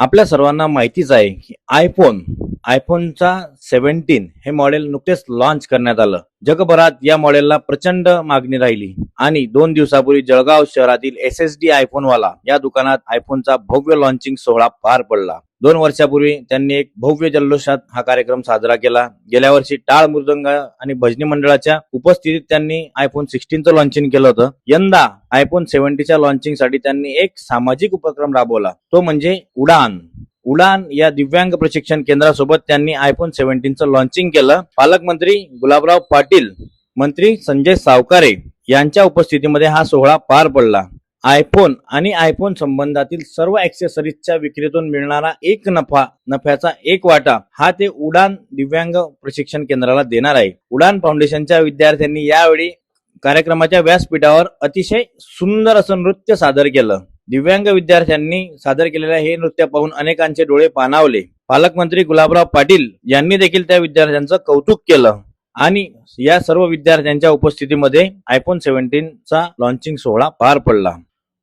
आपल्या सर्वांना माहितीच आहे की आयफोन आयफोनचा सेव्हन्टीन हे मॉडेल नुकतेच लॉन्च करण्यात आलं. जगभरात या मॉडेलला प्रचंड मागणी राहिली. आणि दोन दिवसापूर्वी जळगाव शहरातील एस एस डी आयफोन वाला या दुकानात आयफोनचा भव्य लॉन्चिंग सोहळा पार पडला. दोन वर्षापूर्वी त्यांनी एक भव्य जल्लोषात हा कार्यक्रम साजरा केला. गेल्या वर्षी टाळ मृदंग आणि भजनी मंडळाच्या उपस्थितीत त्यांनी आयफोन सिक्स्टीनचं लॉन्चिंग केलं होतं. यंदा आयफोन सेव्हन्टीच्या लॉन्चिंगसाठी त्यांनी एक सामाजिक उपक्रम राबवला. तो म्हणजे उडान. उडान या दिव्यांग प्रशिक्षण केंद्रासोबत त्यांनी आयफोन सेव्हन्टीनचं लॉन्चिंग केलं. पालकमंत्री गुलाबराव पाटील मंत्री संजय सावकारे यांच्या उपस्थितीमध्ये हा सोहळा पार पडला. आयफोन आणि आयफोन संबंधातील सर्व ऍक्सेसरीजच्या विक्रीतून मिळणारा एक नफा नफ्याचा एक वाटा हा ते उडान दिव्यांग प्रशिक्षण केंद्राला देणार आहे. उडान फाउंडेशनच्या विद्यार्थ्यांनी यावेळी कार्यक्रमाच्या व्यासपीठावर अतिशय सुंदर असं नृत्य सादर केलं. दिव्यांग विद्यार्थ्यांनी सादर केलेल्या हे नृत्य पाहून अनेकांचे डोळे पाणावले. पालकमंत्री गुलाबराव पाटील यांनी देखील त्या विद्यार्थ्यांचं कौतुक केलं. आणि या सर्व विद्यार्थ्यांच्या उपस्थितीमध्ये आयफोन सेव्हन्टीनचा लॉन्चिंग सोहळा पार पडला.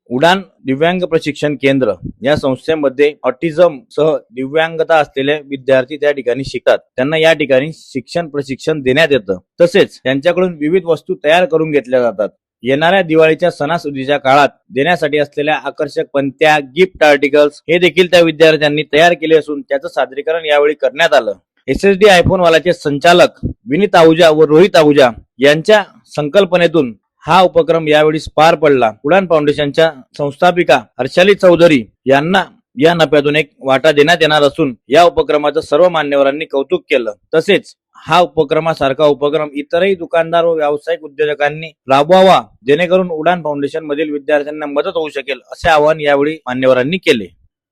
उडान दिव्यांग प्रशिक्षण केंद्र या संस्थेमध्ये ऑटिझम सह दिव्यांगता असलेले विद्यार्थी त्या ठिकाणी शिकतात. त्यांना या ठिकाणी शिक्षण प्रशिक्षण देण्यात येतं. तसेच त्यांच्याकडून विविध वस्तू तयार करून घेतल्या जातात. येणाऱ्या दिवाळीच्या सणासुदीच्या काळात देण्यासाठी असलेल्या आकर्षक पंत्या गिफ्ट आर्टिकल्स हे देखील त्या विद्यार्थ्यांनी तयार केले असून त्याचं सादरीकरण यावेळी करण्यात आलं. एस एस डी आयफोन वालाचे संचालक विनीत आहुजा व रोहित आहुजा यांच्या संकल्पनेतून हा उपक्रम यावेळी पार पडला. उडान फाउंडेशनच्या संस्थापिका हर्षाली चौधरी यांना या नफ्यातून एक वाटा देण्यात येणार असून या उपक्रमाचं सर्व मान्यवरांनी कौतुक केलं. तसेच हा उपक्रमासारखा उपक्रम इतरही दुकानदार व व्यावसायिक उद्योजकांनी राबवावा जेणेकरून उडान फाउंडेशन मधील विद्यार्थ्यांना मदत होऊ शकेल असे आवाहन यावेळी मान्यवरांनी केले.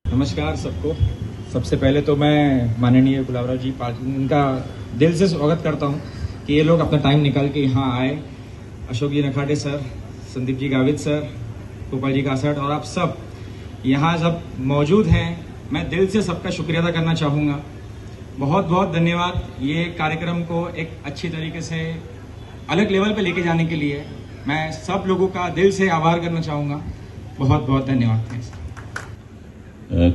नमस्कार सबको. सबसे पहले तो मैं माननीय गुलाबराव जी पाटिल इनका दिल से स्वागत करता हूँ कि ये लोग अपना टाइम निकाल के यहाँ आए। अशोक जी नखाटे सर संदीप जी गावित सर गोपाल जी कासठ और आप सब यहाँ जब मौजूद हैं। मैं दिल से सबका शुक्रिया अदा करना चाहूँगा। बहुत बहुत धन्यवाद ये कार्यक्रम को एक अच्छी तरीके से अलग लेवल पे लेके जाने के लिए। मैं सब लोगों का दिल से आभार करना चाहूँगा। बहुत बहुत धन्यवाद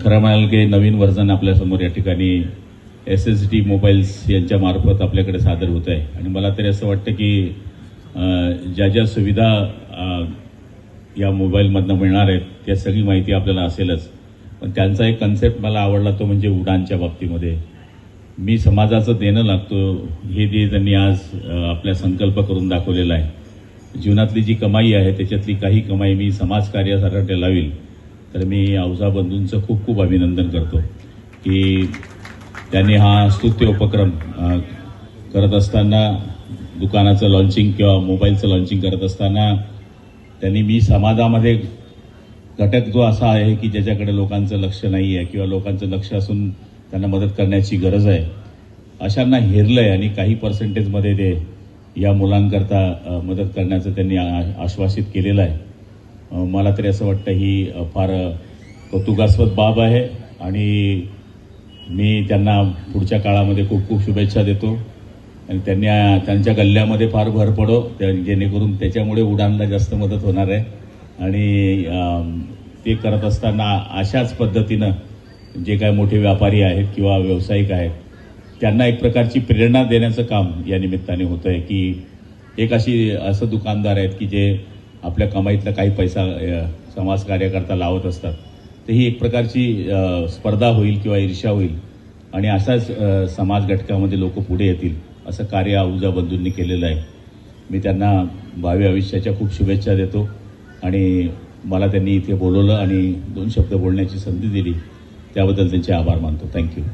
खरं म्हणाल की नवीन वर्जन आपल्यासमोर या ठिकाणी एस एस डी मोबाईल्स यांच्या मार्फत आपल्याकडे सादर होत आहे आणि मला तरी असं वाटतं की ज्या ज्या सुविधा या मोबाईलमधनं मिळणार आहेत त्या सगळी माहिती आपल्याला असेलच. पण त्यांचा एक कन्सेप्ट मला आवडला तो म्हणजे उडानच्या बाबतीमध्ये. मी समाजाचं देणं लागतो हे दे त्यांनी आज आपल्या संकल्प करून दाखवलेला आहे. जीवनातली जी कमाई आहे त्याच्यातली काही कमाई मी समाजकार्यासाठी लावील. तर मी औसा बंधूंचं खूप खूप अभिनंदन करतो की त्यांनी हा स्तुत्य उपक्रम करत असताना दुकानाचं लॉन्चिंग किंवा मोबाईलचं लॉन्चिंग करत असताना त्यांनी मी समाजामध्ये घटक जो असा आहे की ज्याच्याकडे लोकांचं लक्ष नाही आहे किंवा लोकांचं लक्ष असून त्यांना मदत करण्याची गरज आहे अशांना हेरलं आहे आणि काही पर्सेंटेजमध्ये ते या मुलांकरता मदत करण्याचं त्यांनी आ- आश्वासित केलेलं आहे. मला तरी असं वाटतं ही फार कौतुकास्पद बाब आहे आणि मी त्यांना पुढच्या काळामध्ये खूप खूप शुभेच्छा देतो. आणि त्यांनी त्यांच्या गल्ल्यामध्ये फार भर पडो त्या- जेणेकरून त्याच्यामुळे उडानला जास्त मदत होणार आहे. आणि ते करत असताना अशाच पद्धतीनं जे काय मोठे व्यापारी आहेत किंवा व्यावसायिक आहेत त्यांना एक प्रकारची प्रेरणा देण्याचं काम या निमित्ताने होतं आहे की एक अशी असं दुकानदार आहेत की जे आपल्या कमाईतला काही पैसा अ, समाजकार्याकरता लावत असतात. तर ही एक प्रकारची स्पर्धा होईल किंवा ईर्ष्या होईल. आणि अशाच समाज घटकामध्ये लोक पुढे येतील. असं कार्य आहुजा बंधूंनी केलेलं आहे. मी त्यांना भावी आयुष्याच्या खूप शुभेच्छा देतो आणि मला त्यांनी इथे बोलवलं आणि दोन शब्द बोलण्याची संधी दिली. त्याबद्दल त्यांचे आभार मानतो. थँक्यू